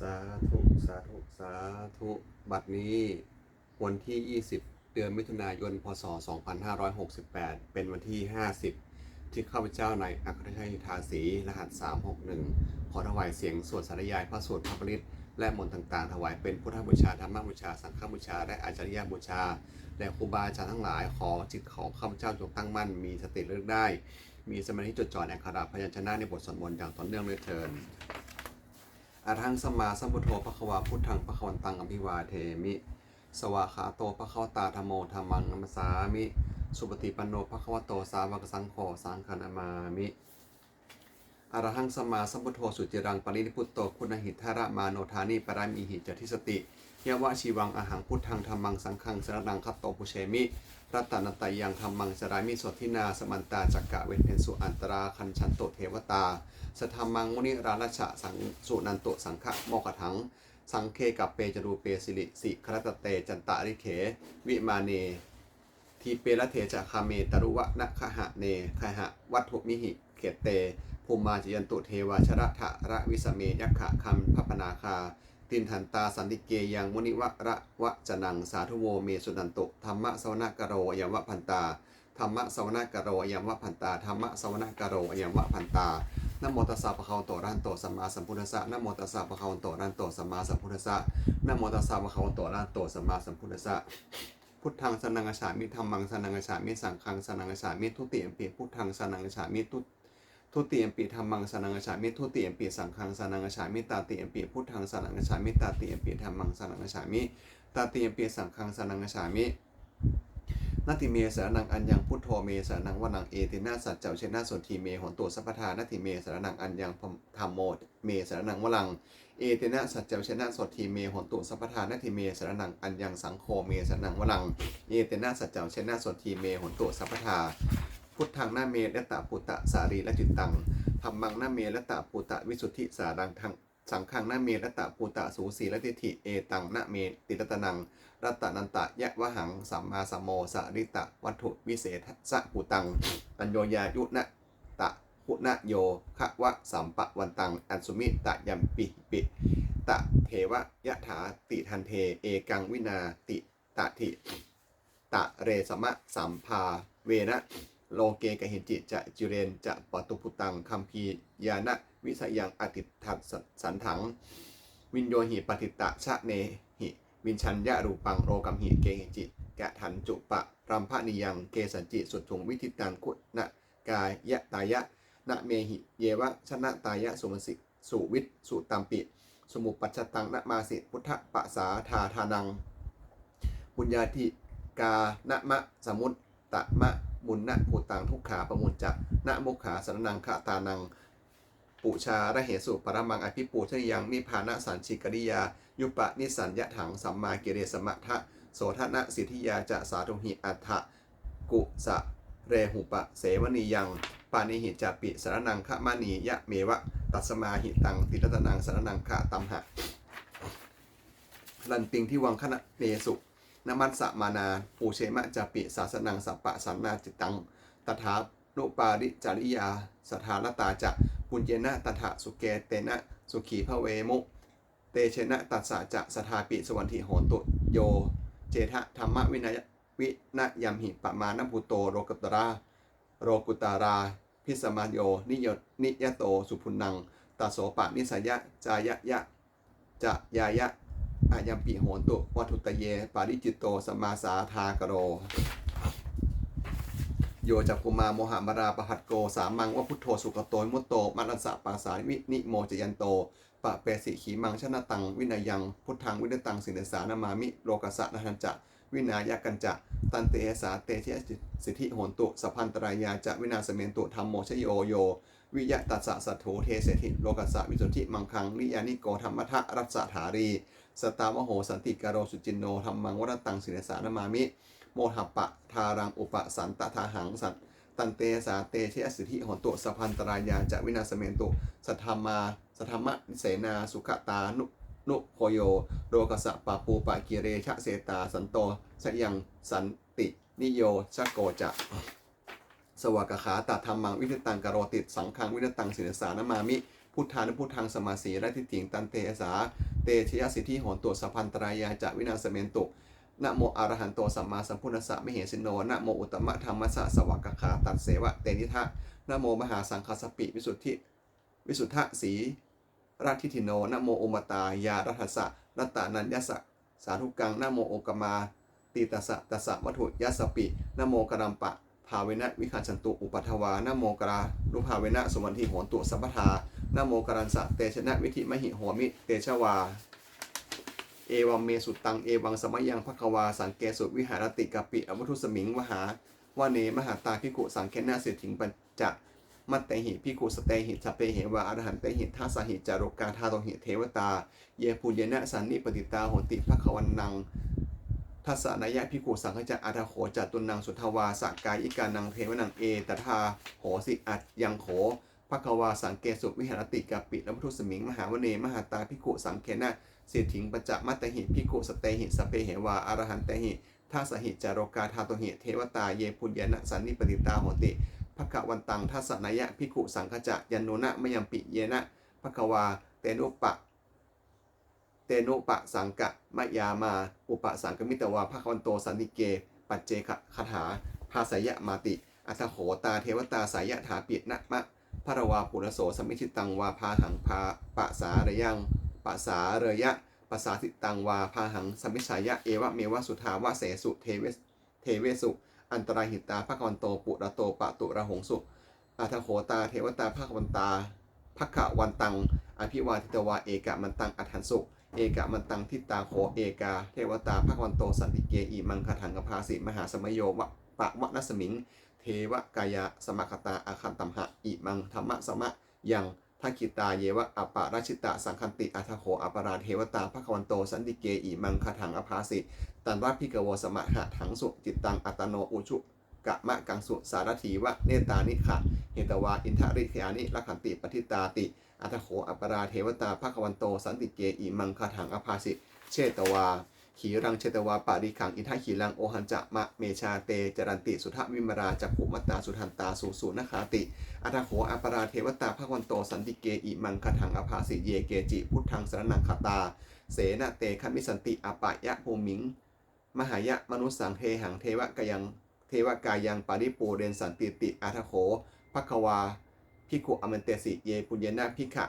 สาธุ สาธุ สาธุ บัดนี้วันที่ 20 เดือนมิถุนายน พศ 2568 เป็นวันที่ 50 ที่ข้าพเจ้าในอัครชัยทาสีรหัส 361 ขอถวายเสียงสวดสาธยายพระสวดพระปริตและมนต์ต่างๆ ถวายเป็นพุทธบูชาธรรมบูชา สังฆบูชา และอาจาริยบูชา และครูบาอาจารย์ทั้งหลาย ขอจิตของข้าพเจ้าจงตั้งมั่น มีสติเลือกได้ มีสมาธิจดจ่อในขระพยัญชนะในบทสวดมนต์อย่างต่อเนื่องเลยเทิน อะทังสมมาสัมพุทโธพระควาพุทธังพระควันตังอภิวาเทมิ สวาขาโตพระควตาธรรมโมธรรมังนัมสามิ สุปฏิปันโนพระควโตสาวกสังโฆสังฆนามามิอรหังสมมาสัมพุทโธสุจิรังปรินิพุตโตคุณหิทธาระมาโนธานิปรามีหิจทิสติยวะชีวังอาหังพุทธังธรรมังสังฆังสรนังคัตโตปุเชมิ รัตนตยังธรรมังสรามิสดทินาสมันตาจักกะเวทเพนสุอันตราคันชันโตเทวตา สธรรมังมุนิราลชะสังสุนันโตสังฆโมกถัง สังเคกับเปจรูเปสิริสิครตเตจันตะริเข วิมาเน ทีเปละเทจะคาเมตรุวะนะคหะเนคหะวัตถุมิหิเกตเตภูมิมาจยันตุเทวาชระทะระวิสเมยักขะคัมพัพนาคา ตินทันตาสันติเกยังมุนิวะระวะจนังสาธุโวเมสุนันตุธรรมะสวนกโรยมวะพันตาธรรมะสวนกโรยมวะพันตาธรรมะสวนกโรยมวะพันตานโมตัสสะภะคะวะโตรันโตสัมมาสัมพุทธัสสะนโมตัสสะภะคะวะโตรันโตสัมมาสัมพุทธัสสะนโมตัสสะภะคะวะโตรันโตสัมมาสัมพุทธัสสะพุทธังสนังกัจฉามิธัมมังสนังกัจฉามิสังฆังสนังกัจฉามิทุติยมปีพุทธังสนังกัจฉามิทุ ทุติยมปีธัมมังสนังกัจฉามิทุติยมปีสังฆังสนังกัจฉามิตาติยมปีพุทธังสนังกัจฉามิตาติยมปีธัมมังสนังกัจฉามิตาติยมปีสังฆังสนังกัจฉามินาติเมสรนังอัญญังพุทโธเมสรนังวนังเอตินาสัจเจ้าเชนะสนทีเมหนตุสัพพทานาติเมสรนังอัญญังธรรมโมเมสรนังวลังเอตินะสัจเจ้าเชนะสนทีเมหนตุสัพพทานาติเมสรนังอัญญังสังโฆเมสรนังวลังเอตินะสัจเจ้าเชนะสนทีเมหนตุสัพพทา พุทธังนาเมและตะปุตตะสารีและจิตตังธรรมังนาเมและตะปุตตะวิสุทธิสารังทังสังฆังนาเมและตะปุตตะสูสีและทิฏฐิเอตังนาเมติรัตนังรัตตนันตะยะวะหังสัมมาสัมโมสะริตะวัตถุวิเศษสะปุตังอัญโยยายุนะตะพุนะโยคะวะสัมปะวันตังอันสุมิตะยัมปิปิตะเทวะยะถาติทันเทเอกังวินาติตะทิตะเรสมะสัมภาเวนะ โลเกกหินจิจะจุเรนจะปตุพุตังคัมภียานะวิสยังอติทัสสันถัง วินโยหิปฏิตะชะเนหิ วินชัญญะรูปังโรกัมหิเกหิจิกะทันจุปะรัมภะนิยังเกสันจิสุทุงวิธิตังกุณะกายยะตายะนะเมหิเยวะชนะตายะสุมสิสุวิทสุตัมปิสมุปปัชชตังนะมาสิพุทธปะสาทาทานัง บุญญาธิกานะมะสมุตตะมะ มุนนะภูตังทุกขาประมุจจะนะมุขาสรนังคะตานัง ปุชาระเหสุปรมังอภิปูชยังนิพานะสันชิกริยา ยุปะนิสัญญถังสัมมากิเรสมะทะโสทนะสิทธิยาจะสาธุหิอัฏฐะกุสะเรหุปะเสวนียังปานิหิจาปิสรนังคะมานียะเมวะ ตัสมาหิตังติรัตนังสรนังคะตัมหะ ลันติงที่วังคณะเนสุ นมัสสะมานาปูเชมะจาปิศาสนังสัปปะสันนาจิตังตถานุปาริจาริยา สถานตาจะปุญเจนะตถะสุเกเตนะสุขีพระเวมุ เตเชนะตัสสะจะสถาปิสวันทิโหนตุโย เจทะธรรมวินยวินยมหิปมาณพุโตโรกุตรา โรกุตารา พิสมาโยนิยนิยโตสุพุนังตาโสปะนิสยะจายะยะจะยายะ อายัมปิโหนตุวัตุตเย ปาริจิตโตสมาสาทากโร โยจักกุมาโมหะมาราปหัตโก สามังวะพุทโธสุกโตมุตโตมันัสสะปาสาวินิโมจยันโต ปะเปสิขีมังชนะตัง วินายัง พุทธังวินตังสินเดสานามามิ โลกัสสะนะหันจะวินายกันจะตันเตสาเตเชสิทธิโหนตุสพันตรายาจะวินาสเมนตุธรรมโมชโยโย วิยะตัสสะสัทโธเทเสถิโลกัสสะวิสุทธิมังคังลิยานิโกธรรมทะรัสสะถารี สตามโหสันติการโรสุจินโนธรรมังวรตังสินสานามามิ โมหัปปะทารังอุปสันตทาหังสัตตันเตสาเตเชอสิทธิหนตุสพันตรายาจะวินาสเมนตุสัทธามาสัทธรรมะเสนาสุขตานุนุโคโยโรกสะปะปูปะกิเรชะเสตาสันโตสยังสันตินิโยชะโกจะสวากขาตธรรมังวิทตังกโรติสังขังวิทตังศินสานามามิ พุทธานุพุทธังสมาสีและทิฏฐิงตันเตสาเตชยสิทธิโหนตุสัพพันตรายาจะวินาศเมนตุนะโมอรหันโตสัมมาสัมพุทธัสสะมเหสิโนนะโมอุตตมะธรรมสสะสวากขาตัดเสวะเตนิทะนะโมมหาสังคสปิวิสุทธิ วิสุทธะสีราชทิทิโนนะโมอมตายารัตสะรัตานัญญสะสาธุกังนะโมโอกมาตีตสสะตสสะวัตถุยัสสปินะโมกรัมปะภาเวนะวิคันสันตุอุปัทวานะโมกราลุภาเวนะสวันทีโหนตุสัพพทา นโมกรันสะเตชนะวิธิมหิโหมิ เตชวา เอวัมเมสุตัง เอวังสมยังภควา สังเกสุวิหารติกปิอวุทุสมิงวหาวาเนมหาตาพิกุสังเคนะเสถิงปัญจะมัตเตหิพิกุสเตหิสเปเหวาอรหันเตหิทัสหิจารุกาธาโตหิเทวตา เยปุญญนะสันนิปติตาโหติภควันนังทัสสนายะพิกุสังฆจะอัตโขจัตุนังสุทวาสักกายิกานังเทวนังเอตถาโหสิอัดยังโข ภควาสังเกสุวิหารติกาปิและพุทุสมิง มหาวเนมหาตาพิกุสังเคนะเสถิงปัญจมัตตหิพิกุสเตหิสเปเหวาอรหันเตหิทัสสหิจารกาธาโตหิเทวตาเยปุญญนะสันนิปติตาโหติภควันตังทัสสะนายะพิกุสังฆจะยันโนนะมยัมปิเยนะภควาเตนุปะเตนุปะสังกะมะยามา อุปสังกมิตวาภควันโตสันติเก ปัจเจกคาถาภาสยะมาติอัตโขตาเทวตาสายะถาปินะมะ พระวาปุรโสสมิชิตังวาพาหังพาปะสาระยังปะสาเรยะปะสาสิตังวาพาหังสมิชายะเอวะเมวะสุทาวะเสสุเทเวสเทเวสุอันตรายหิตาภควันโตปุระโตปะตุระหงสุอัตโขตาเทวตาภควันตาภควันตัง อภิวาทิตวาเอกะมันตังอัฏฐันสุเอกะมันตังทิตาโคเอกา เทวตาภควันโตสันติเกอีมังคถังกภาสิมหาสมโยวะปะวะนัสมิง เทวกายะสมคตาอาคันตัมหะอิมังธรรมะสมะยังทักขิตาเยวะอัปปะราชิตะสังคันติอัทโขอัปราเทวตาภควันโตสันติเกอิมังคถังอภาสิตันวัพิกวสมะหะถังสุจิตตังอัตโนอุชุกะมะกังสุสารถีวะเนตานิขะเหตวาอินทริขยานิลักขันติปฏิตาติอัตโขอัปราเทวตาภควันโตสันติเกอิมังคถังอภาสิเชตวา ขีรังเชตวาปาริขังอิทัขีรังโอหันจะมะเมชาเตจรันติสุทวิมราจักขุมัตตาสุทันตาสูสูนคาติอัตโขอัปราเทวตาภควันโตสันติเกอิมังคถังอภาสิเยเกจิ พุทธังสรนังคตา เสนะเตคมิสันติอปะยะภูมิง มหายะมนุสังเทหังเทวกายังเทวกายังปาริปูเรนสันติติอัตโขภควาพิกุอมันเตสิเยปุญญนาพิขะ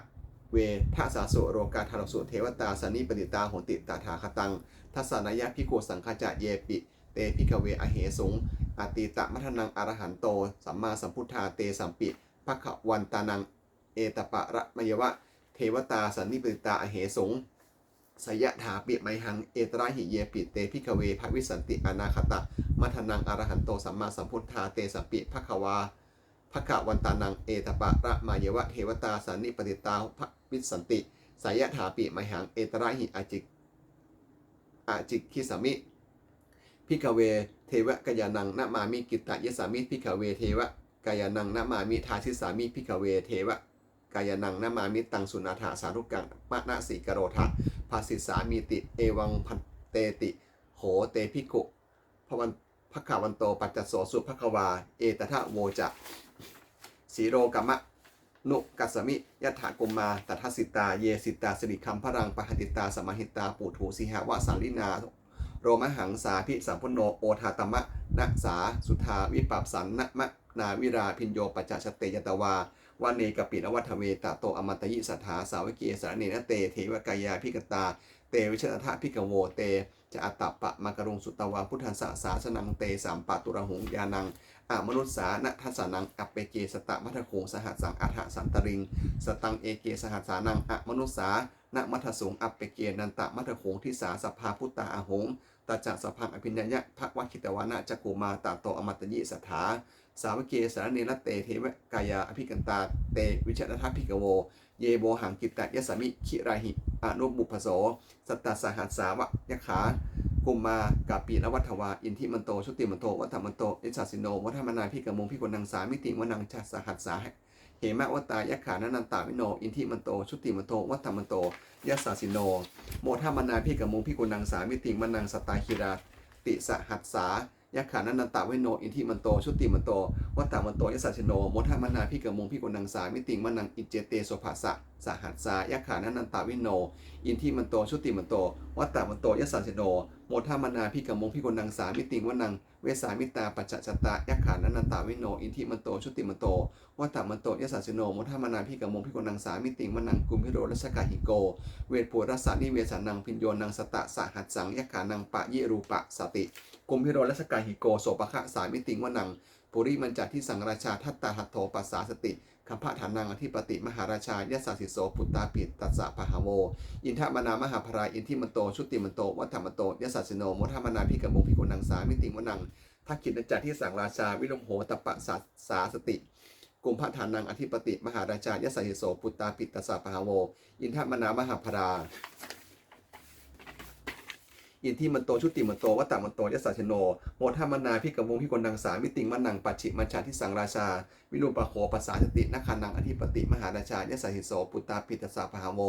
เวทัสาสุโรกาธารสุเทวตาสันนิปติตาโหติตาถาคตัง ทัสสานยะพิโกสังฆจะเยปิ เตพิกเวอเหสุงอติตะมัทนังอรหันโต สัมมาสัมพุทธาเตสัมปิภควันตานัง เอตปะระมยวะ เทวตาสันนิปิตาอเหสุงสยะถาปิไมหัง เอตระหิเยปิเตพิกเวภวิสันติอนาคตะ มัทนังอรหันโตสัมมาสัมพุทธาเตสัมปิภควาภควันตานัง เอตปะระมายวะเทวตาสันนิปติตาภวิสันติสายะถาปิไมหัง เอตระหิอจิก อาจิกคิสามิพิกเวเทวกายานังนามามิกิตตะยสามิพิกเวเทวกายานังนามามิทาชิสามิพิกเวเทวกายานังนามามิตังสุนาถาสารุกังมะนะสีกโรธาภาสิสามีติเอวังพันเตติ โหเตพิกุพวันพระขาวันโตปัจจโสสุภควา เอตทะโวจะสีโรกมะ นุกัสสมิยถากุมมาตัทสิตา เยสิตาสิริคัมพรังปหติตาสมหิตาปุถูสิหาวะสังลินา โรมหังสาพิสัมพุโนโอทาตมะนะสาสุทาวิปัปสันนะมะนาวิราพินโยปัจจชเตยตวาวันเนกปินวัฏเวตาโตอมตยิสัทธาสาวกีสารเนนเตเทวกายาพิกตา เตวิชนทะพิกโวเต จะอัตตปะมกรุงสุตวาพุทธัสสะสาสนังเตสามปะตุระหงยานัง อามนุษสานะทัสนังอัปเปเกสตะมัทโขงสหัสสังอัฏฐสันตริง สตังเอเกสหัสสานังอะมนุษสานะมัทสงอัปเปเกนันตะมัทโขงทิสาสภาพุตตาอาหงตาจัสพังอภิญญะภะวะคิตวานะจักกุมาตาโตอมตยิสัทธาสาวกเกสารเนรเตเทวกายาอภิกันตาเตวิชนะทัพพิกโว เยโบหังกิตตะยสมิคิราหิอนุบุพโส สัตตสหัสสาวะยขา กุมมากาปีนวัฏวา อินทิมันโต ชุติมันโต วัฏมันโตอิสัสิโน วัฏมนาพิกมงพิกนังสามิติวนังชัสหัสสาเหมะวตายะขานันันตาวิโน อินทิมันโต ชุติมันโต วัฏมันโตยัสสาสิโน โมทามนาพิกมงพิกนังสามิติวนังสตาคิราติสหัสสายะขานันันตาวิโน อินทิมันโต ชุติมันโต วัฏมันโตยัสสาสิโน โมทามนาพิกมงพิกนังสามิติวนังอิเจเตโสภาสะ สหัสสายะขานันนันตาวินโน อินทิมันโต ชุติมันโต วัตตมันโตยสันสโน โมทามนาพิกมงพิกลนังสามิติงวนัง เวสามิตาปัจจจตายะขานันนันตาวินโน อินทิมันโต ชุติมันโต วัตตมันโตยสันสโน โมทามนาพิกมงพิกลนังสามิติงวนังกุมพิโรรัสกาหิโก เวทปูรัสสานิเวสานังพิญโยนังสตะสหัสสังยะขานังปะเยรูปะสติ กุมพิโรรัสกาหิโกโสปะคะสามิติงวนังปุริมันจัดที่สังราชาทัตตาหัตโถปัสสาสติ คัมภะฐานังอธิปติมหาราชายสสสิโสปุตตาปิตตัสสะปะหาโว อินทมนามหาภราอินทิมันโต ชุติมันโต วัฏมันโตยสสสิโนโมทามนาพิกมงพิกุนังสามิติงวนังทักขิณจัดที่สังราชา วิลมโหตปะสาสาสติกุมภะฐานังอธิปติ มหาราชายสสสิโสปุตตาปิตตัสสะปะหาโว อินทมนามหาภราอินที่มันโตชุติมันโตวัตตมันโตยสสชโนโมทามนาพิกวงพิกนังสามิติงมันนังปัจฉิมัญชาที่สังราชา วิรูปะโขปัสสาสตินักขานังอธิปติมหาราชายสสหิโสปุตตาปิตสสะพหาโว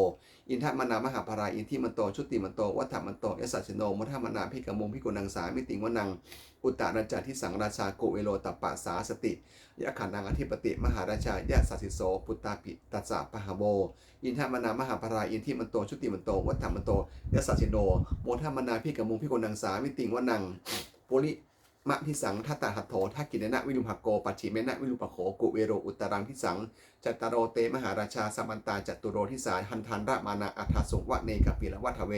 อินทมนามหาภราอินที่มันโตชุติมันโตวัตถมันโตยสสชโนโมทามนาพิกวงพิกลนังสามิติงมันนังอุตตราจาที่สังราชาโกเวโลตปปะสาสติยะขานังอธิปติมหาราชายะสัสสิโสปุตตาปิตสสะพหาโว อินทมนามหาภราอินที่มันโตชุติมันโตวัตถมันโตยสสชิโนโมทามนาพิกมุงพิกลนังสามิติงวนังปุริ มะพิสังทัตตหัตโถทักกินนะวิรุภโกปัจฉิเมนะวิรุปโขกุเวโรอุตรังพิสังจัตตารโรเตมหาราชาสัมันตาจตุโรทิสาหันทันระมานาอัฏฐสุวะเนกปิละวัฏเว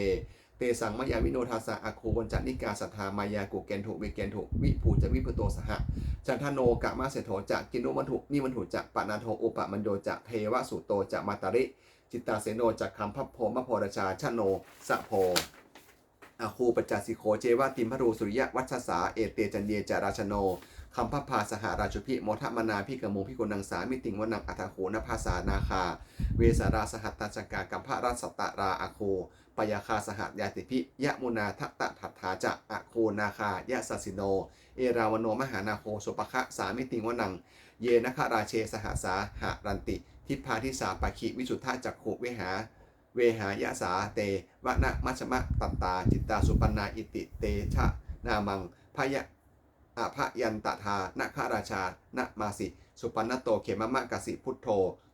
เตสังมยาวิโนทาสะอาคูวันจันนิกาสัทธามายากุเกนถุเวเกนถุวิภูจะวิพุโตสหะจันทโนกะมาเสโถจะกินโนมันถุนิมันถุจะปะนาโทอุปะมันโยจะเทวสุโตจะมาตาริจิตตาเสโนจากคำพัพโพมะโพรชาชโนสะโพ อาคูปจจสิโคเจวาติมพรูสุริยะวัชสาเอเตจันเยจาราชโนคำพัพพาสหราชุพิโมทมนาพิกมงพิกุนังสามิติงวนังอัฏฐโขนภาษานาคา เวสาราสหัตตาจกากัมพะรัสตาราอาคูปยาคาสหัตยาติพิยะมุนาทัตตะทัตถาจะอาคูนาคายะสัสิโน เอราวโนมหานาโคสุปะคะสามิติงวนัง เยนะคราเชสหสาหารันติ ทิพาทิสาปะคิวิสุทธาจักขุเวหา เวหายะสาเตวะนะมัชมะตันตา จิตตาสุปันนาอิติเตชะนามังพยะอะยันตทานะคาราชานะมาสิ สุปันนโตเขมะมะกสิพุทโธ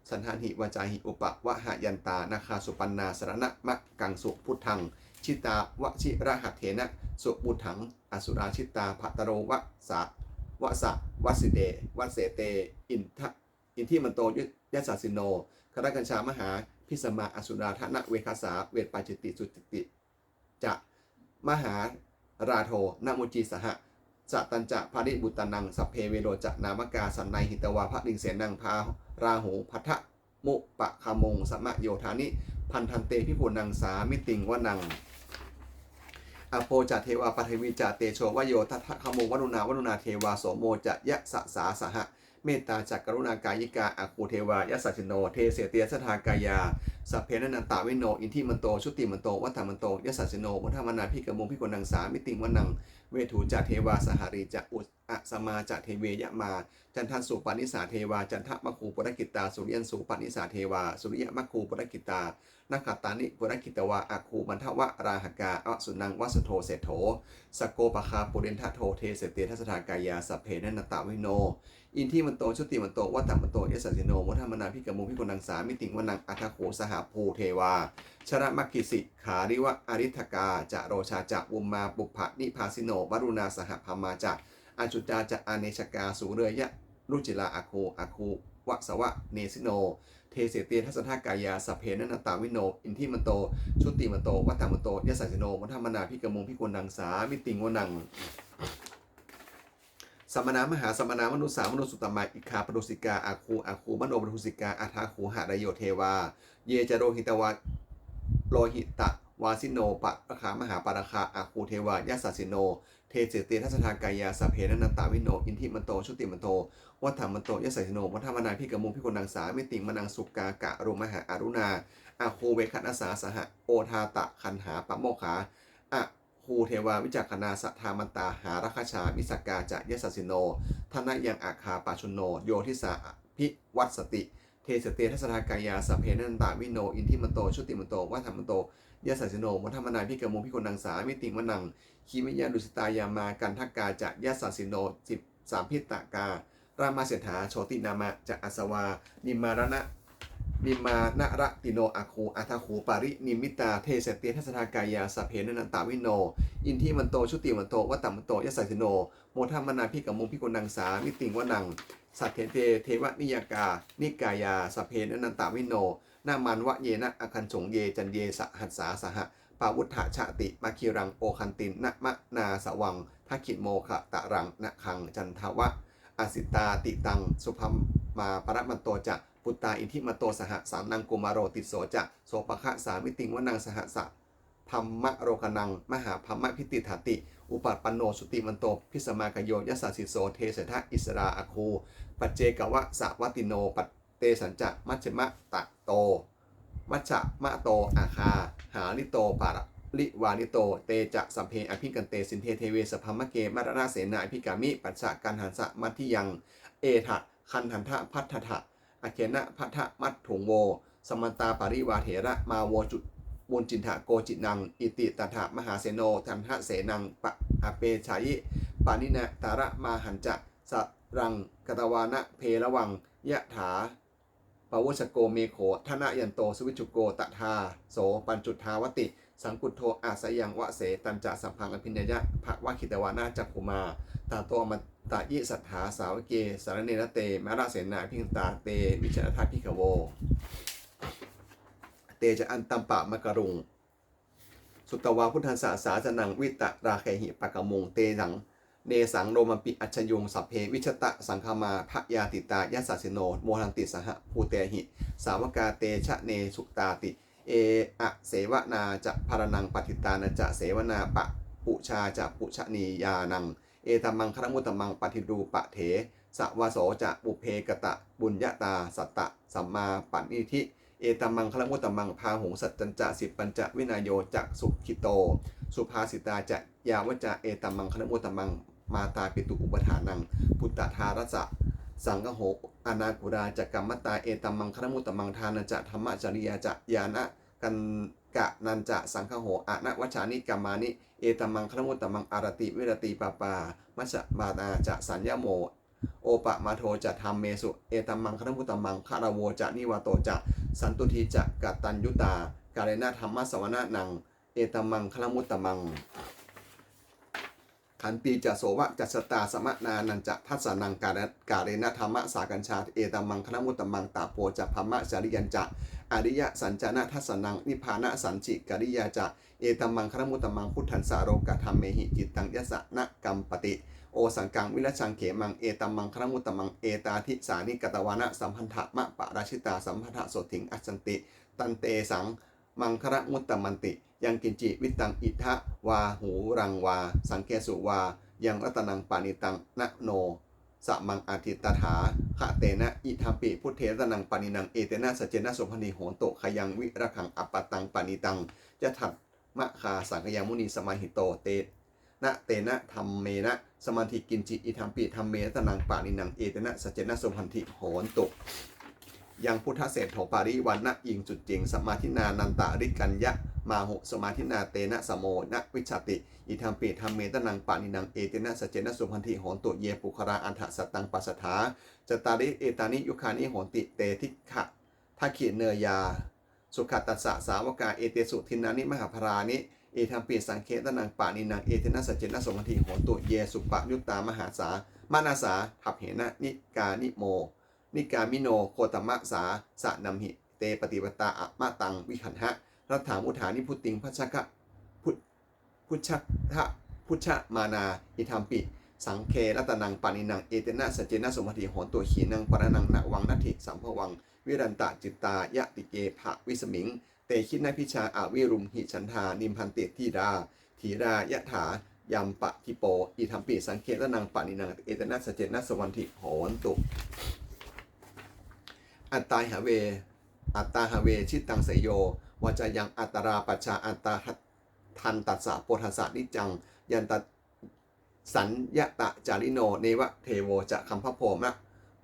สันหหิวาจาหิอุปะวะหยันตานาคาสุปันนาสรณะมะกังสุพุทธัง ชิตาวชิระหัตเถนะ สุบุถัง อสุราชิตาภัตโรวะสะวะสะวัสิเดวัสเสเต อินทะอินทิมันโตยุยสสสิโนคณะกัญชามหา พิสมาอสุราธนะเวคาสาเวทปาจิติสุจิตติจะมหาราโทนามุจีสหะจะตันจะภาริบุตนังสัพเพเวโรจะนามกาสันในหิตวาพระลิงเสนังพาราหูพัทธมุปะคามงสมะโยธานิ พันธันเตพิพูนังสามิติงวนังอโปจะเทวาปทวีจะเตโชวโยทัทขโมงวนุนาวนุนาเทวาโสโมจะยะสะสาสหะ เมตตาจักกรุณากายิกาอาคูเทวายสัจโน เทเสเตียสทากายาสัพเพนันตาวิโน อินทิมันโต ชุติมันโต วัฏมันโตยสัจโนมุทามนาพิกมงพิกนังสามิติงวนัง เวถูจะเทวาสหารีจะอุอะสมาจะเทเวยะมา จันทัสสุปานิสาเทวา จันทมะคูปุรกิตตา สุริยันสุปานิสาเทวา สุริยมะคูปุรกิตตา นักขตานิปุรกิตวาอาคูมันทวะราหกาอสุนังวัสโทเศโถสโกปะคาปุเรนทะโทเทเสเตทัสทากายาสัพเพนันตาวิโน อินที่มันโตชุติมันโตวัตตมันโตยสัสสิโนมุทามนาพิกมุพิกนังสามิติงวนังอัทโขสหภูเทวาชรมักกิสิขาริวะอริทกาจะโรชาจะอุมมาปุพะนิพาสิโนวรุณาสหพามาจะอาจุจาจะอเนชกาสูเรยะรุจิลาอาคูอาคูวะสวะเนสิโน เทเสเตียทัสทากายาสัพเพนันตาวิโน อินที่มันโต ชุติมันโต วัตตมันโตยสัสสิโนมุทามนาพิกมุพิกนังสามิติงวนังสัมมนามหาสัมมนามนุษย์สามนุษย์สุตตมะอิคาปรุสิกาอาคูอาคูมโนปรุสิกาอาทาคูหะรโยเทวา เยจโรหิตวะโลหิตะวาสิโนปะระคามหาปาราคาอาคูเทวายาสัสิโน เทเจเตทัสทากายาสัพเพนันตาวิโนอินทิมันโตชุติมันโตวัฏฐมันโตยสัสสโนวัฏมนาพิกมุพิกนังสามิติมนังสุกากะรุมหาอารุณาอาคูเวคันาสาสหะโอทาตะคันหาปะโมขาอะคูเทวาวิจักขณาสัทธามันตาหารัคชามิสกาจะยสัสสิโนทนะยังอาคาปาชุนโน โยทิสาพิวัตสติ เทสเตทัสทากายาสัพเพนันตาวิโนอินทิมันโตชุติมันโตวัฏมันโต ยสัสสโนวัฏฐมนาพิกมุพิกนังสามิติงมนังขีมิยาดุสตายามากันทักกาจะยะสัสสิโนสิบสามพิตตากา รามาเสถาโชตินามะจะอัสวา นิมารณะนิมานะระติโนอาคูอัทาคูปารินิมิตาเทเสเตีทัศนากายาสพเพนันตาวิโน อินทิมันโตชุติมันโตวัตตมันโตยสสัยสิโน โมทามนาพิกมุงพิกนังสามิติงวนัง สัตเทเตเทวนิยากา นิกายาสพเพนันตาวิโน นามันวะเยนะอคันสงเยจันเยสหัสสาสหะปาวุฒะชะติมาคิรังโอคันตินนะมะนาสวังทักขิโมขะตะรังนะคังจันทวะอสิตาติตัง สุพัมมาปรมันโตจะปุตตาอินทิมโตสหสามนังกุมารโรติโสจะโสปคะสามิติงวนังสหสะพัมมะโรคนัง มหาพัมมะพิติถาติ อุปัตปันโนสุติมันโต พิสมากโยยัสสิโสเทเสทะอิสราอคู ปัจเจกวะสะวัติโนปัต เตสัญจะมัชฌิมะตะโต มัชฌะมะโตอาคา หาลิโตปาระลิวานิโต เตจะสัมเพอภิกันเตสินเทเทเวสพัมมะเกมารณะเสนาอภิกามิ ปัจฉะกันหันสะมัทธิยัง เอทะคันหันทะพัทธะอเคนะพัทธมัตถุงโว สมันตาปริวาเถระมาโวจุบุญจินทะโกจินัง อิติตถะมหาเสโนทันทะเสนังปะอเปชายิปานินะตาระมาหันจะสรังกตวานะเพระวังยะถา ปวุชโกเมโขธนะยันโตสวิจุโกตทาโสปัญจุทาวติ สังกุโทอาสยังวะเสตันจะสัมพังอภิญญะภะวะคิตวานาจักขุมา ตาโตอมตะยิสัทธาสาวเกสารเนรเตมระเสนาพิงตาเต วิชนะทัพพิกโว เตจะอันตัมปะมะกรุง สุตวาพุทธัสสะสาสนังวิตะราเคหิปะกะมุงเตสัง เนสังโรมปิอัชยุงสัพเพวิชตะสังคมาพยาติตายาสัสสิโนโมหันติสหภูเตหิ สาวกาเตชะเนสุตาติ เออะเสวนาจะพารนังปฏิตานะจะเสวนาปะปุชาจะปุชนียานัง เอตัมังครมุตมังปฏิรูปะเถสวาโสจะบุเพกตะบุญญาตาสัตตะสัมมาปันิธิ เอตัมังคลมุตมังพาหงสัจจันจะสิปัญจวินายโยจักสุขิโต สุภาสิตาจะยาวจะเอตัมังคลมุตมัง มาตาปิตุอุปทานัง พุตตทารัสะสังฆโหอนาคุราจะกรรมตาเอตัมมังคลมุตตมังทานจะธรรมจริยาจะยานะกันกะนันจะสังฆโหอะนะวัชานิกรรมานิ เอตัมมังคลมุตตมังอารติเวรติปาปามัชฌมานาจะสัญญโม โอปะมาโทจะทำเมสุ เอตัมมังคณมุตตมังคารโวจะนิวาโตจะสันตุทีจะกัตตัญยุตากาเรนะธรรมสวนานัง เอตัมมังคณมุตตมัง ขันตีจะโสวะจัสตาสมะนานันจะทัสสนังกาเรกาเรนะธรรมะสากัญชาเอตัมมังคณมุตตมังตาโพจะพมะจริยันจะอริยสัญจนะทัสสนังนิพพานะสันจิกริยาจะเอตัมมังคณมุตตมังพุทธันสาโรกธรรมเมหิจิตตังยสะนะกัมปติ โอสังกังวิรชังเขมังเอตัมมังครมุตตมังเอตาทิสานิกตวานะสัมพันธะมะปะราชิตาสัมพันธะโสถิงอัจฉันติ ตันเตสังมังครมุตตมันติ ยังกินจิวิตังอิทะวาหูรังวา สังเกสุวา ยังรัตนังปานิตังนะโนสะมังอาทิตถาขะเตนะอิทัมปิพุทเทระนังปานินังเอเตนะสเจนะสุพันีโหนโตขยังวิระขังอัปปตังปานิตังจะถัดมะคาสังขยังมุนีสมาหิโตเตนะเตนะธรรมเมนะสมาธิกินจิอิธรรมปิธรรมเมตนังปานินังเอเตนะสเจนะสมพันธิโหนตุยังพุทธเศรษฐโถปาริวันนะอิงจุดจริงสมาธินานันตาริกัญญะ มาหุสมาธินาเตนะสโมนะวิชติ อิธรรมปิธรรมเมตนังปานินังเอเตนะสเจนะสมพันธิโหนตุเยปุคราอันทะสตังปัสถาจตาริเอตานิยุคานิโหนติเตทิขะทักขิเนยา สุขตัสสะสาวกาเอเตสุทินานิมหาภรานิเอทัมปีสังเคตนังปานินังเอเทนะสเจนะสมัติโหตุเยสุปะยุตตามหาสามานาสาทับเหนะนิกานิโม นิกามิโนโคตมะสาสะนัมหิเตปฏิปตาอะมะตังวิขันหะ รัฐามุฐานิพุติงพัชชะกะพุพุชทะพุชะมานาอิทัมปิ สังเครัตนังปานินังเอเตนะสเจนะสมัติโหตุขีนังปรนังนวังนัตถิสัมภวัง วิรันตะจิตตายะติเกภะวิสมิง เตคิดนพิชาอาวิรุมหิฉันทานิมพันเตทีดาทีรายะถายำปะทิโปอีทัมปีสังเกตนังปานินังเอเตนะสเจนะสวันติโหนตุอัตตาหาเว อัตตาหาเวชิตตังเสยโย วาจายังอัตตราปัจจาอัตตาทันตัสสะโพธัสสะนิจัง ยันตสัญญตะจาริโน เนวะเทโวจะคัมพะโพมะ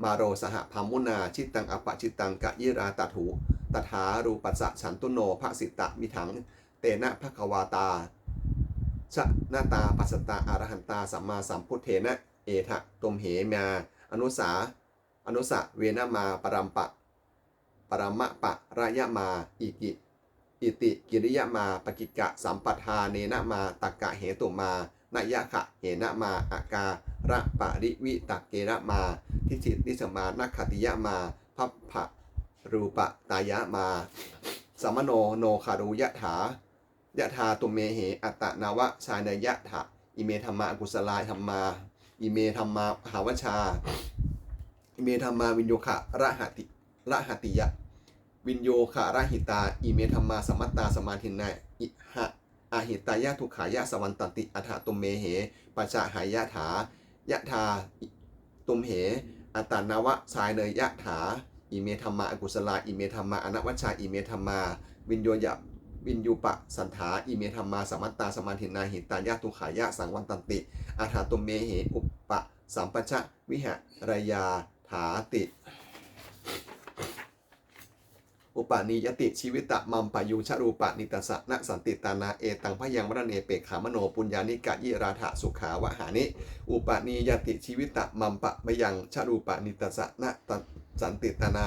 มาโรสหพามุนา ชิตตังอปะชิตตังกะยิราตัถูตถารูปัสสะฉันตุโนภสิตะมิถัง เตนะภควาตาชะนาตาปัสตาอารหันตาสัมมาสัมพุทเทนะ เอทะตมเหมาอนุสาอนุสะเวนะมาปรัมปะ ปรมะปะระยะมาอิกิ อิติกิริยมาปกิกะสัมปทาเนนะมาตักกะเหตุมานยะขะเหนะมาอาการะปะริวิตักเกระมา ทิจิติสมานักขติยะมาพัพพะรูปะตายะมาสัมโนโนคารุยะถายะธาตุเมเหอัตนาวะชายนยะถะอิเมธรรมากุศลายธรรมา อิเมธรรมาหาวชา อิเมธรรมาวินโยคะระหติระหติยะ วินโยขาราหิตา อิเมธรรมาสมัตตาสมาธินาอิหะอาหิตายะทุขายะสวันตันติอัฏฐตุมเมเหปัจจหายะถายะธาตุมเห อัตานาวะชายเนยยะถา อิเมธรรมาอกุศลา อิเมธรรมาอนัวัชชา อิเมธรรมา วินโยยะวินยูปะสันถาอิเมธรรมาสมัตตาสมาธินาหิตายะทุขายะสังวันตันติอัฏฐตุมเมเหอุปปะสัมปชะวิหะรยาถาติ อุปาณิยติชีวิตะมัมปายุชรูปะนิตสะนสันติตานาเอตังพยังวรเนเปขามโนปุญญานิกะยิราถะสุขาวหานิ อุปาณิยติชีวิตะมัมปะมยังชรูปะนิตสะนัสันติตานา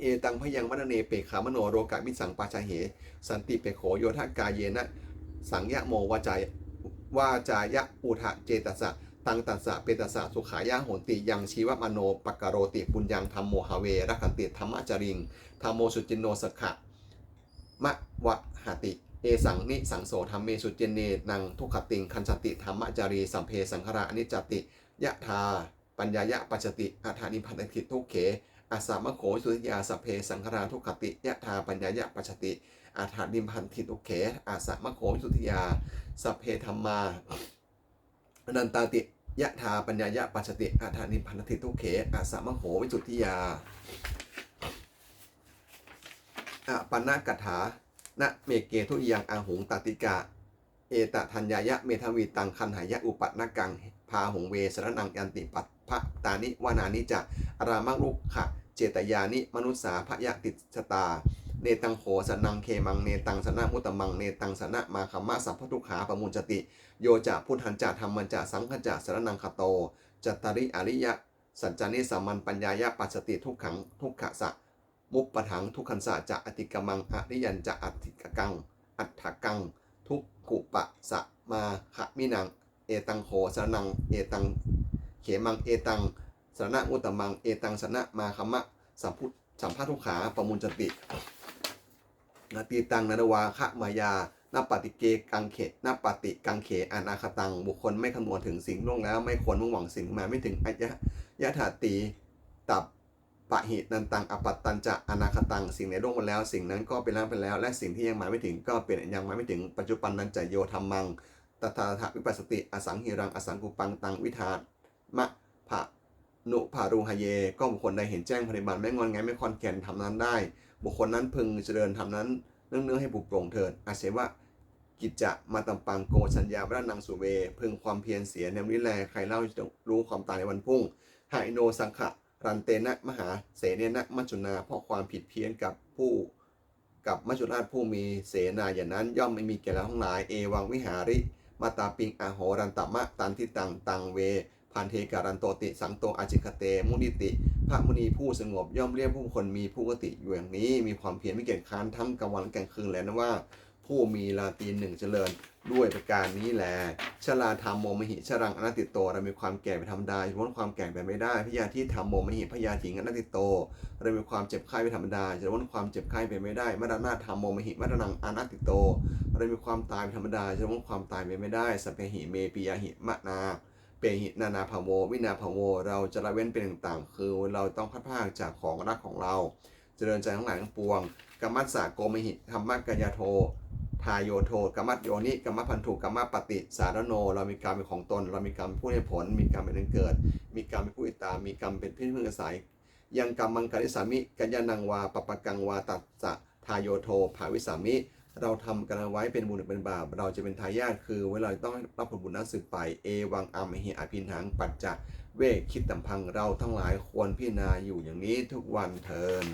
เอตังพยังวรเนเปขามโนโรกะมิสังปาชาเห สันติเปโขโยทากายเยนะ สังยะโมวาจายวาจายะอุทะเจตสะ ตังตัสสะเปตัสสะสุขายะโหติยังชีวมโนปกโรติปุญญังธรรมโมหเวรักขันติธรรมจริงธรรมโมสุจินโนสขะมะวะหติ เอสังนิสังโสธรรมเมสุจินเนนังทุกขติงคันสติธรรมจารีสัมเพสังขระอนิจจติยะธาปัญญายะปัจจติอัฏฐานิพันธิทุกเขอาสามะโขสุติยาสัพเพสังขราทุกขติยะธาปัญญายะปัจจติอัฏฐานิพันธิทุกเขอาสามะโขสุติยาสัพเพธรรมาอนันตาติ ยะธาปัญญายะปัจติอัฏฐานิพันธิทุเขอาสามโขวิสุทธิยาอะปันนกัถานะเมเกทุยังอาหงตติกาเอตทัญญายะเมทวีตังคันหายะอุปัตนกัง พาหงเวสรนังยันติปัตพระตานิวานานิจะอารามังลุกขะ เจตยานิมนุษสาพยติชตา เนตังโขสนังเคมังเนตังสนะมุตตมังเนตังสนะมาคัมมะสัพพทุขาปมุญจติ โยจะพุทธันจะธรรมันจะสังฆจะสรนังคโตจัตตาริอริยะ สัจจานิสัมมันปัญญายะปัสสติทุกขังทุกขะสะ มุปปถังทุกขันสะจะอติกมังอริยันจะอติกกัง อัฏฐกัง ทุกขุปะสะมาขะมินัง เอตังโหสนังเอตังเขมังเอตังสรณะมุตตมังเอตังสนะมาคมะสัมพุทสัมภาทุกขาปมุญจติ นาตีตังนนวาคะมายานาปฏิเกกังเขนาปฏิกังเขอนาคตัง บุคคลไม่คำนวณถึงสิ่งล่วงแล้ว ไม่ควรมุ่งหวังสิ่งมาไม่ถึงอายะยะถาตีตับปะหินันตังอปัตตันจะอนาคตัง สิ่งไหนล่วงมาแล้ว สิ่งนั้นก็เป็นแล้วไปแล้ว และสิ่งที่ยังมาไม่ถึงก็เป็นยังมาไม่ถึงปัจจุบันนั้นจะโยธรรมังตถาถาวิปัสสติอสังหิรังอสังกุปังตังวิธามะภะนุภารูหเย ก็บุคคลใดเห็นแจ้งปฏิบัติไม่งอนไงไม่คอนแก่นทำนั้นได้ บุคคลนั้นพึงเจริญทำนั้นเนื่องเนื้อให้บุกโปร่งเถิดอาเสวะกิจจะมาตัมปังโกชัญญาพระนังสุเว พึงความเพียรเสียในวันนี้แลใครเล่าจะรู้ความตายในวันพุ่งหายโนสังขะรันเตนะมหาเสเนนะมัจจุนาเพราะความผิดเพี้ยนกับผู้กับมัจจุราชผู้มีเสนาอย่างนั้นย่อมไม่มีแก่เราทั้งหลายเอวังวิหาริมาตาปิงอาโหรันตมะตันทิตังตังเว พันเทการันโตติ สังโตอาจิคเต มุนิติ พระมุนีผู้สงบย่อมเรียกผู้คนมีผู้กติอยู่อย่างนี้ มีความเพียรไม่เกียจค้านทั้งกลางวันกลางคืนแล้วนะว่า ผู้มีลาตรีหนึ่งเจริญ ด้วยประการนี้แหลชลาธรรมโมมหิชรังอนัตติโตเรามีความแก่เป็นธรรมดาจะพ้นความแก่ไปไม่ได้พยาธิธรรมโมมหิพยาถิงอนัตติโตเรามีความเจ็บไข้เป็นธรรมดาจะพ้นความเจ็บไข้ไปไม่ได้มรณะธรรมโมมหิมรณังอนัตติโตเรามีความตายเป็นธรรมดาจะพ้นความตายไปไม่ได้สพเพหิเมปิยาหิมะนา เปหินานาภโว วินาภโว เราจะละเว้นเป็นต่างๆ คือเราต้องพัดพากจากของรักของเรา เจริญใจทั้งหลายทั้งปวงกัมมัสสะโกมหิธรรมะกายาโททายโยโทกัมมัตโยนิกัมมพันธุกัมมปฏิสารโน เรามีกรรมเป็นของตน เรามีกรรมผู้ให้ผล มีกรรมเป็นอันเกิด มีกรรมเป็นผู้ติตา มีกรรมเป็นที่พึ่งอาศัย ยังกรรมมังกริสามิกัญญานังวาปปะกังวาตัสสะทายโยโทภาวิสามิ เราทำกันเอาไว้เป็นบุญหรือเป็นบาป เราจะเป็นทายาทคือ เวลาต้องรับผลบุญนั้นสืบไปเอวังอัมหิอภินหังปัจจะเวกคิดตำพังเราทั้งหลายควรพิจารณาอยู่อย่างนี้ทุกวันเทิน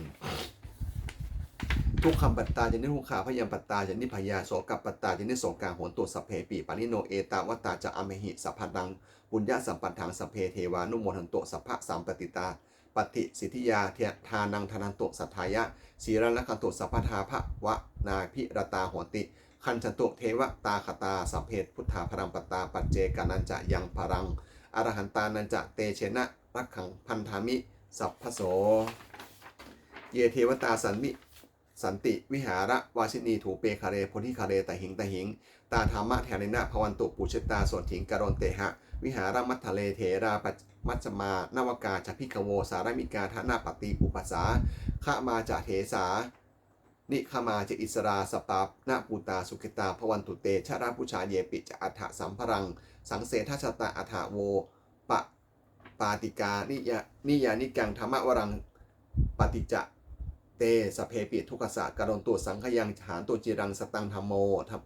ทุกคำปัตตาจะนิทุกขาพยามปัตตาจะนิพยาโสกับปัตตาจะนิโสกาโหนตุสัพเพปีปานิโนเอตาวตาจะอมหิสัพพันังบุญญาสัมปันถังสัพเพเทวานุโมทันโตสัพพะสามปฏิตา ปฏิสิทธิยาเททานังทานันตุสัทธายะศีรละคันตุสัพพทาภวะนาพิรตาโหติ คันจันตุเทวตาคตาสัพเพพุทธาพรังปตาปัจเจกานันจะยังพรังอรหันตานันจะเตเชนะรักขังพันธามิ สัพพโส เยเทวตาสันมิสันติวิหาระวาชินีถูเปคาเรโพธิคาเรตหิงตหิง ตาธรรมะแถนินะภวันตุปุชตาส่วนถิงกรณเตหะ วิหาระมัททะเลเถราปัจ มัจมานวกาจพิกโว สารมิกาธนาปฏิอุปสาขะมาจะเถสา นิขมาจะอิสราสปานาปูตาสุขิตาภวันตุเตชะราพุชาเยปิจะอัฏฐสัมพรัง สังเสทชตาอัฏฐโวปะปาติกา นิยานิยานิกังธรรมวรังปฏิจะเตสเพปิทุกขสะกรณตัวสังขยังฐานตัวจิรังสตังธรรมโมธรรม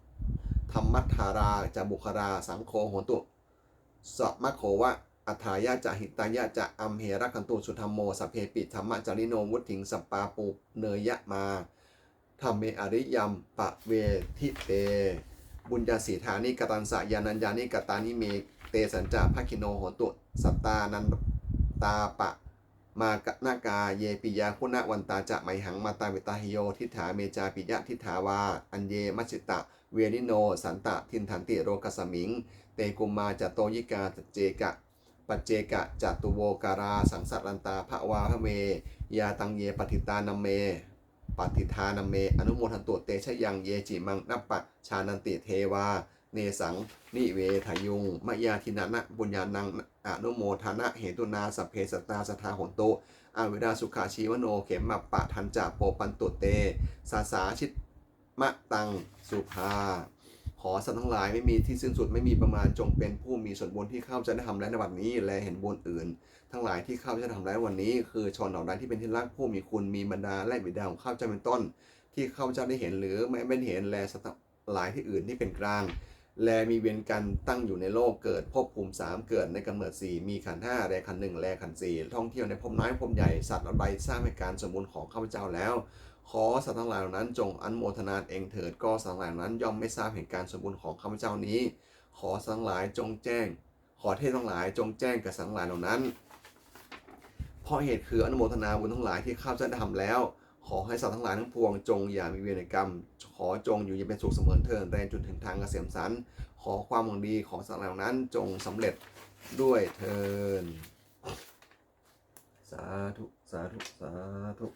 ธรรมัทธาราจะบุคราสังโฆโหตุสะมะโขวะ อัฏฐายะจะหิตายะจะอัมเหรักขันตุสุธรรมโมสพเพปิธรรมะจาริโนวุถิงสปาปุเนยะมาธรรมเมอริยัมปะเวทิเต บุญญาสีฐานิกตันสะยานัญญานิกตานิเมเตสัญจาภคิโนโหตุสัตตานันตาปะมากะนากาเยปิยาคุณวันตาจะไมหังมาตาเวตาหิโยทิฏฐาเมจาปิยะทิฏฐาวา อันเยมัชิตะ เวนิโน สันตะ ทินทันติโรกสมิง เตกุมาจโตยิกาจเจกะ ปัจเจกะจตุโวการา สังสัตลันตาภวาพเม ยาตังเยปฏิตานัมเมปฏิทานัมเม อนุโมทันตุเตชะยังเยจิมังนัปปะชานันติเทวา เนสัง นิเวทยุงมยาทินานะบุญญานังอนุโมทานะเหตุนาสัพเพสตาสทาหนโตอาวิดาสุขาชีวโนเขมมะปะทันจะโปปันตุเต สาสาชิตมะตังสุภา ขอสัตว์ทั้งหลายไม่มีที่สิ้นสุดไม่มีประมาณจงเป็นผู้มีส่วนบุญที่ข้าพเจะได้ทำแล้วในวันนี้ และเห็นบุญอื่น ทั้งหลายที่ข้าพเจะทำแล้ววันนี้ คือชนเหล่าใดที่เป็นที่รักผู้มีคุณมีบรรดาและบิดาของข้าพเจ้าเป็นต้น ที่ข้าพเจ้าได้เห็นหรือไม่ไม่ได้เห็นแลสัตว์หลายที่อื่นที่เป็นกลาง แลมีเวียนกันตั้งอยู่ในโลกเกิดภพภูมิสามเกิดในกำเนิดสี่มีขันห้าแลขันหนึ่งแลขันสี่ท่องเที่ยวในภพน้อยภพใหญ่สัตว์อะไรสร้างให้การสมบูรณ์ของข้าพเจ้าแล้ว ขอสัตว์ทั้งหลายเหล่านั้นจงอนโมทนาเองเถิดก็สัตว์ทั้งหลายนั้นย่อมไม่ทราบเหตุการณ์สมบูรณ์ของข้าพเจ้านี้ ขอสัตว์ทั้งหลายจงแจ้ง ขอเทพทั้งหลายจงแจ้งกับสัตว์ทั้งหลายเหล่านั้น เพราะเหตุคืออนุโมทนาบุญทั้งหลายที่ข้าพเจ้าได้ทำแล้ว ขอให้สัตว์ทั้งหลายทั้งปวงจงอย่ามีเวรกรรม ขอจงอยู่เย็นเป็นสุขเสมอเถิดแรงจนถึงทางเกษมสันขอความหวังดีของสัตว์เหล่านั้นจงสำเร็จด้วยเถิดสาธุ สาธุ สาธุ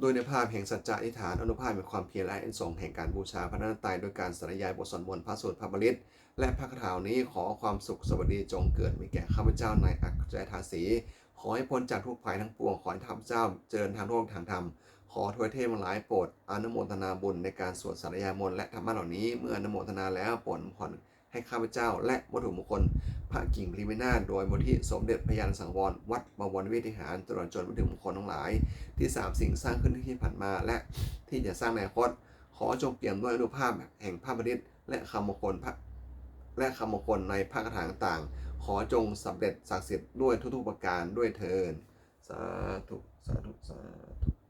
โดยในภาพแห่งสัจจะอธิษฐานอนุภาพแห่งความเพียรและอนสงแห่งการบูชาพระนันตรัยโดยการสรยายบทสวดมนต์พระสูตรพระบริตและพระคาถานี้ขอความสุขสวัสดีจงเกิดมีแก่ข้าพเจ้าในอัครทาสีขอให้พ้นจากทุกภัยทั้งปวงขอให้ข้าพเจ้าเจริญทางโลกทางธรรมขอทวยเทพหลายโปรดอนุโมทนาบุญในการสวดสารยามนต์และธรรมะเหล่านี้เมื่ออนุโมทนาแล้วปรดผ่อน ให้ข้าพเจ้า และวัตถุมงคล พระกิ่งพรีเมนาถโดยมูลที่สมเด็จพยานสังวร วัดบวรวิทยหารตลอดจนวัตถุมงคลทั้งหลาย ที่สามสิ่งสร้างขึ้นที่ผ่านมาและที่จะสร้างในอนาคตขอจงเปี่ยมด้วยอนุภาพแห่งพระบริตและคำมงคลพระและคำมงคลในพระคาถาต่างๆ ขอจงสำเร็จศักดิ์สิทธิ์ด้วยทุกๆประการด้วยเทินสาธุสาธุสาธุ